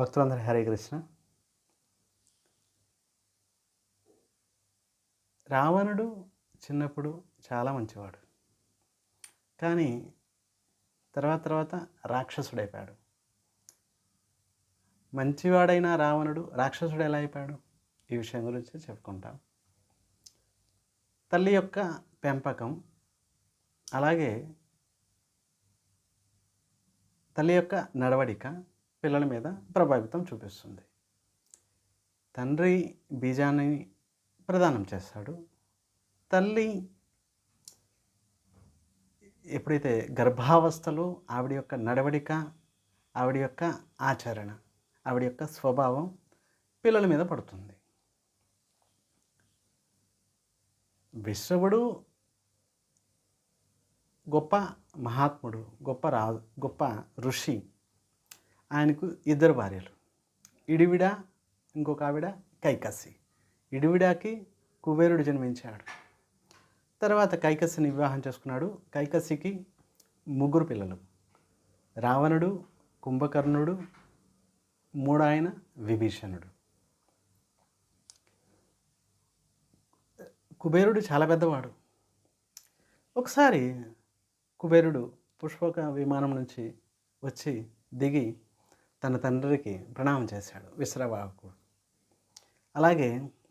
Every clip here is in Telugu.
భక్తులందరూ హరే కృష్ణ. రావణుడు చిన్నప్పుడు చాలా మంచివాడు. కానీ తర్వాత తర్వాత రాక్షసుడైపోయాడు. మంచివాడైన రావణుడు రాక్షసుడు ఎలా అయిపోయాడు? ఈ విషయం గురించి చెప్పుకుంటాం. తల్లి యొక్క పెంపకం అలాగే తల్లి యొక్క నడవడిక పిల్లల మీద ప్రభావితం చూపిస్తుంది. తండ్రి బీజాన్ని ప్రదానం చేస్తాడు. తల్లి ఎప్పుడైతే గర్భావస్థలో ఆవిడ యొక్క నడవడిక ఆవిడ యొక్క ఆచరణ ఆవిడ యొక్క స్వభావం పిల్లల మీద పడుతుంది. విశ్వవుడు గొప్ప మహాత్ముడు గొప్ప రా గొప్ప ఋషి ఆయనకు ఇద్దరు భార్యలు. ఇడివిడ ఇంకొక ఆవిడ కైకసి. ఇడివిడాకి కుబేరుడు జన్మించాడు. తర్వాత కైకసిని వివాహం చేసుకున్నాడు. కైకసికి ముగ్గురు పిల్లలు. రావణుడు కుంభకర్ణుడు మూడాయన విభీషణుడు. కుబేరుడు చాలా పెద్దవాడు. ఒకసారి కుబేరుడు పుష్పక విమానం నుంచి వచ్చి దిగి తన తండ్రికి ప్రణామం చేశాడు విశ్రవాకు అలాగే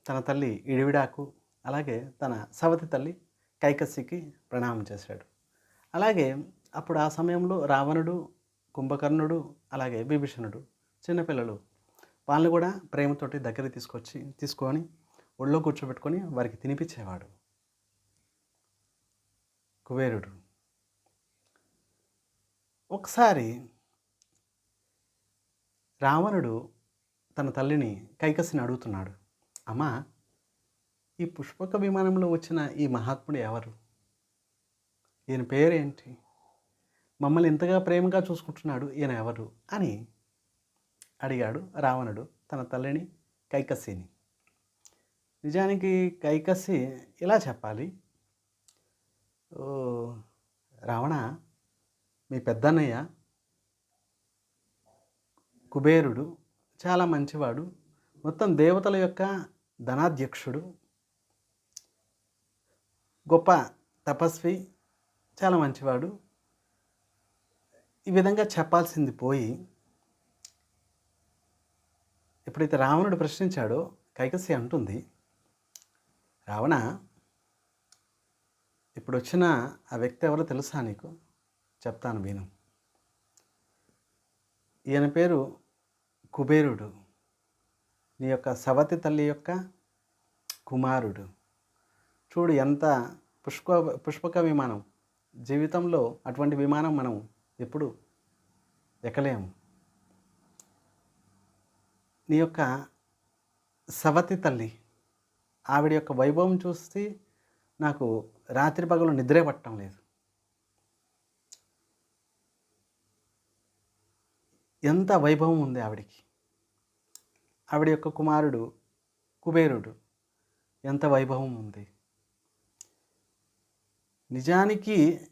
తన తల్లి ఇడివిడాకు అలాగే తన సవతి తల్లి కైకస్సికి ప్రణామం చేశాడు. అలాగే అప్పుడు ఆ సమయంలో రావణుడు కుంభకర్ణుడు అలాగే బిభీషణుడు చిన్నపిల్లలు వాళ్ళని కూడా ప్రేమతోటి దగ్గర తీసుకొచ్చి తీసుకొని ఒళ్ళో కూర్చోబెట్టుకొని వారికి తినిపించేవాడు. కుబేరుడు. ఒకసారి రావణుడు తన తల్లిని కైకసిని అడుగుతున్నాడు అమ్మా ఈ పుష్పక విమానంలో వచ్చిన ఈ మహాత్ముడు ఎవరు? ఈయన పేరేంటి? మమ్మల్ని ఇంతగా ప్రేమగా చూసుకుంటున్నాడు ఈయన ఎవరు? అని అడిగాడు రావణుడు తన తల్లిని కైకసిని. నిజానికి కైకసి ఇలా చెప్పాలి ఓ రావణ మీ పెద్దన్నయ్య కుబేరుడు చాలా మంచివాడు. మొత్తం దేవతల యొక్క ధనాధ్యక్షుడు. గొప్ప తపస్వి చాలా మంచివాడు. ఈ విధంగా చెప్పాల్సింది పోయి ఎప్పుడైతే రావణుడు ప్రశ్నించాడో కైకసి అంటుంది రావణ ఇప్పుడు వచ్చిన ఆ వ్యక్తి ఎవరో తెలుసా నీకు? చెప్తాను విను. ఈయన పేరు కుబేరుడు. నీ యొక్క సవతి తల్లి యొక్క కుమారుడు. చూడు ఎంత పుష్ప పుష్పక విమానం. జీవితంలో అటువంటి విమానం మనం ఎప్పుడు ఎక్కలేము. నీ యొక్క సవతి తల్లి ఆవిడ యొక్క వైభవం చూసి నాకు రాత్రి పగలు నిద్రే పట్టడం లేదు. ఎంత వైభవం ఉంది ఆవిడికి. ఆవిడ యొక్క కుమారుడు కుబేరుడు ఎంత వైభవం ఉంది. నిజానికి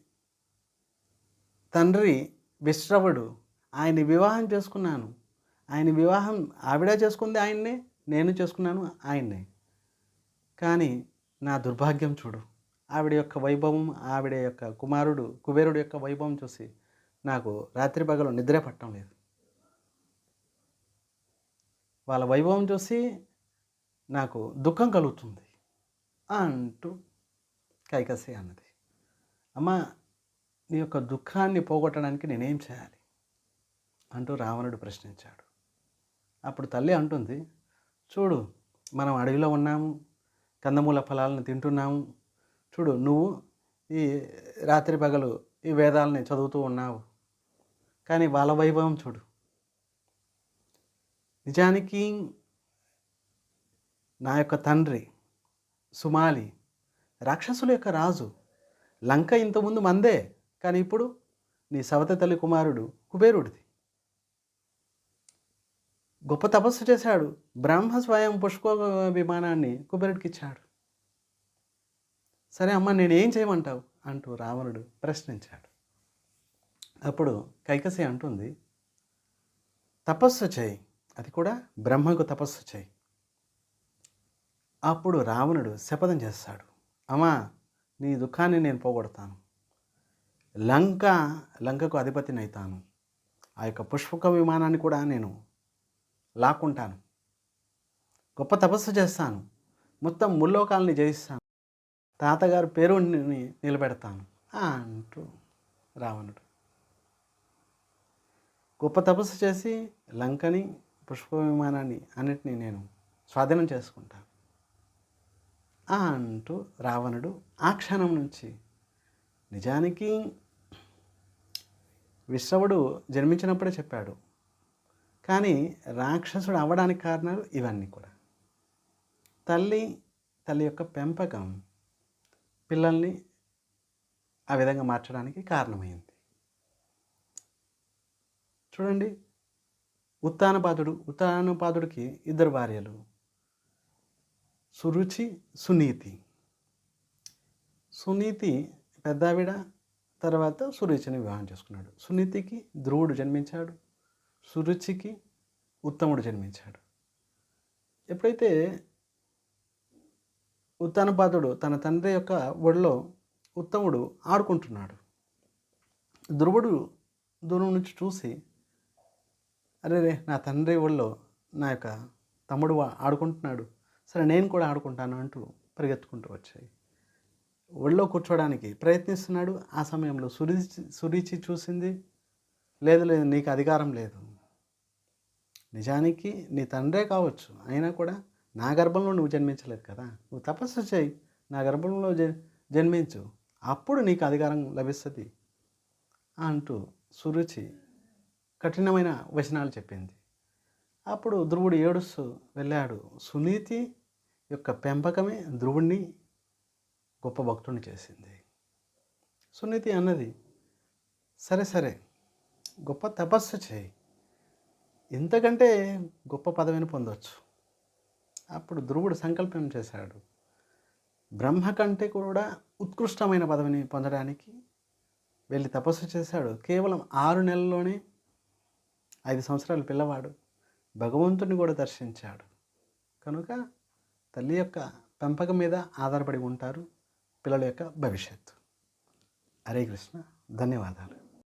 తండ్రి విశ్రవుడు. ఆయన్ని వివాహం చేసుకున్నాను. ఆయన వివాహం ఆవిడ చేసుకుంది ఆయన్నే నేను చేసుకున్నాను ఆయన్నే. కానీ నా దుర్భాగ్యం చూడు. ఆవిడ యొక్క వైభవం ఆవిడ యొక్క కుమారుడు కుబేరుడు యొక్క వైభవం చూసి నాకు రాత్రి పగలు నిద్ర పట్టడం లేదు. వాళ్ళ వైభవం చూసి నాకు దుఃఖం కలుగుతుంది అంటూ కైకసి అన్నది. అమ్మ నీ యొక్క దుఃఖాన్ని పోగొట్టడానికి నేనేం చేయాలి? అంటూ రావణుడు ప్రశ్నించాడు. అప్పుడు తల్లి అంటుంది చూడు మనం అడవిలో ఉన్నాము కందమూల ఫలాలను తింటున్నాము. చూడు నువ్వు ఈ రాత్రి పగలు ఈ వేదాలని చదువుతూ ఉన్నావు. కానీ వాళ్ళ వైభవం చూడు నిజానికి నా యొక్క తండ్రి సుమాలి రాక్షసుల యొక్క రాజు. లంక ఇంతకుముందు మందే కానీ ఇప్పుడు నీ సవత తల్లి కుమారుడు కుబేరుడిది. గొప్ప తపస్సు చేశాడు. బ్రహ్మ స్వయం పుష్ప విమానాన్ని కుబేరుడికి ఇచ్చాడు సరే అమ్మ నేనేం చేయమంటావు? అంటూ రావణుడు ప్రశ్నించాడు. అప్పుడు కైకసి అంటుంది తపస్సు చేయి. అది కూడా బ్రహ్మకు తపస్సు చేయి. అప్పుడు రావణుడు శపథం చేస్తాడు. అమ్మా నీ దుఃఖాన్ని నేను పోగొడతాను. లంక లంకకు అధిపతిని అవుతాను ఆ యొక్క పుష్పక విమానాన్ని కూడా నేను లాక్కుంటాను. గొప్ప తపస్సు చేస్తాను. మొత్తం ముల్లోకాలని జయిస్తాను. తాతగారు పేరుని నిలబెడతాను అంటూ రావణుడు. గొప్ప తపస్సు చేసి లంకని పుష్ప విమానాన్ని అన్నిటినీ నేను స్వాధీనం చేసుకుంటాను అంటూ రావణుడు ఆ క్షణం నుంచి నిజానికి విశ్రవుడు జన్మించినప్పుడే చెప్పాడు. కానీ రాక్షసుడు అవ్వడానికి కారణాలు ఇవన్నీ కూడా. తల్లి తల్లి యొక్క పెంపకం పిల్లల్ని ఆ విధంగా మార్చడానికి కారణమైంది. చూడండి ఉత్తానపాదుడు ఉత్తానపాదుడికి ఇద్దరు భార్యలు. సురుచి సునీతి. సునీతి పెద్దావిడ తర్వాత సురుచిని వివాహం చేసుకున్నాడు. సునీతికి ధ్రువుడు జన్మించాడు. సురుచికి ఉత్తముడు జన్మించాడు. ఎప్పుడైతే ఉత్తానపాదుడు తన తండ్రి యొక్క ఒడిలో ఉత్తముడు ఆడుకుంటున్నాడు ధ్రువుడు దూరం నుంచి చూసి అరే రే నా తండ్రి ఒళ్ళో నా యొక్క తమ్ముడు వా- ఆడుకుంటున్నాడు. సరే నేను కూడా ఆడుకుంటాను అంటూ పరిగెత్తుకుంటూ వచ్చాయి. ఒళ్ళో కూర్చోడానికి ప్రయత్నిస్తున్నాడు. ఆ సమయంలో సురీచి సురీచి చూసింది లేదు లేదు నీకు అధికారం లేదు. నిజానికి నీ తండ్రే కావచ్చు. అయినా కూడా నా గర్భంలో నువ్వు జన్మించలేదు కదా. నువ్వు తపస్సు చేయి. నా గర్భంలో జ జన్మించు. అప్పుడు నీకు అధికారం లభిస్తుంది అంటూ సురుచి కఠినమైన వచనాలు చెప్పింది. అప్పుడు ధ్రువుడు ఏడుస్తూ వెళ్ళాడు. సునీతి యొక్క పెంపకమే ధ్రువుణ్ణి గొప్ప భక్తుడిని చేసింది. సునీతి అన్నది సరే సరే గొప్ప తపస్సు చేయి. ఇంతకంటే గొప్ప పదవిని పొందవచ్చు అప్పుడు ధ్రువుడు సంకల్పం చేశాడు. బ్రహ్మ కంటే కూడా ఉత్కృష్టమైన పదవిని పొందడానికి వెళ్ళి తపస్సు చేశాడు. కేవలం ఆరు నెలల్లోనే ఐదు సంవత్సరాల పిల్లవాడు భగవంతుని కూడా దర్శించాడు. కనుక తల్లి యొక్క పెంపకం మీద ఆధారపడి ఉంటారు పిల్లల యొక్క భవిష్యత్తు. హరే కృష్ణ. ధన్యవాదాలు.